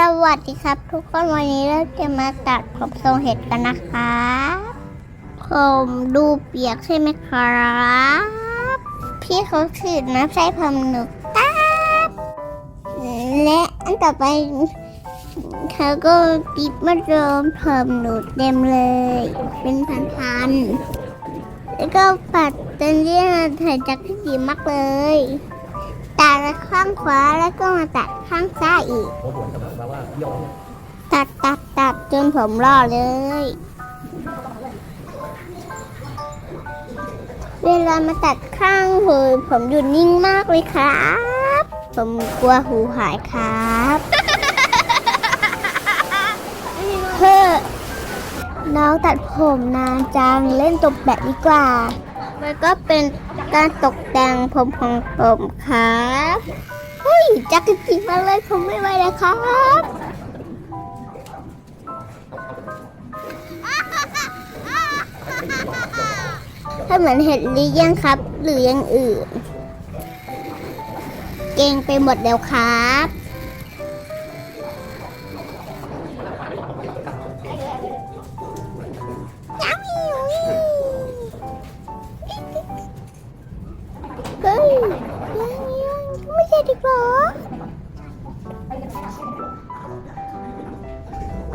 สวัสดีครับทุกคนวันนี้เราจะมาตัดผมทรงเห็ดกันนะคะผมดูเปียกใช่ไหมครับ พี่เขาถือน้ำใช้ผมหนุกตับและอันต่อไปเขาก็ปิดมาโดมผมหนูเต็มเลย เป็นพันๆแล้วก็ปัดจนที่ถ่ายจากที่ดีมากเลย ตัดข้างขวาแล้วก็มาตัดข้างซ้ายอีกโอ้โหจะแบบว่าย้อนตัดตัดตัดจนผมรอดเลย เวลามาตัดข้างหูผมหยุดนิ่งมากเลยครับ ผมกลัวหูหายครับเฮ้อน้องตัดผมนานจังเล่นตบแบบดีกว่า มันก็เป็นการตกแต่งผมของผมครับเฮ้ยจักรจีมาเลยผมไม่ไหวแล้วครับถ้าเหมือนเห็ดหรือยังครับ หรือยังอื่น เก่งไปหมดแล้วครับ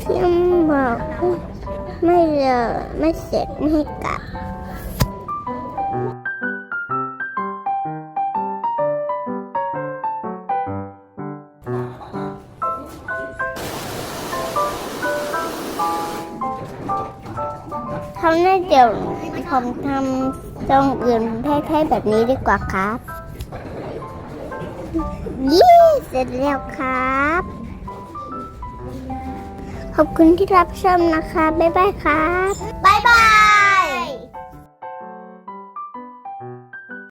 พี่บอกไม่เลยไม่เสร็จไม่ให้กลับทำได้เดี๋ยวผมทำทรงอื่นแท้ๆแบบนี้ดีกว่าครับยี่เสร็จแล้วครับ ขอบคุณที่รับชมนะคะ บ๊ายบายครับ บ๊ายบาย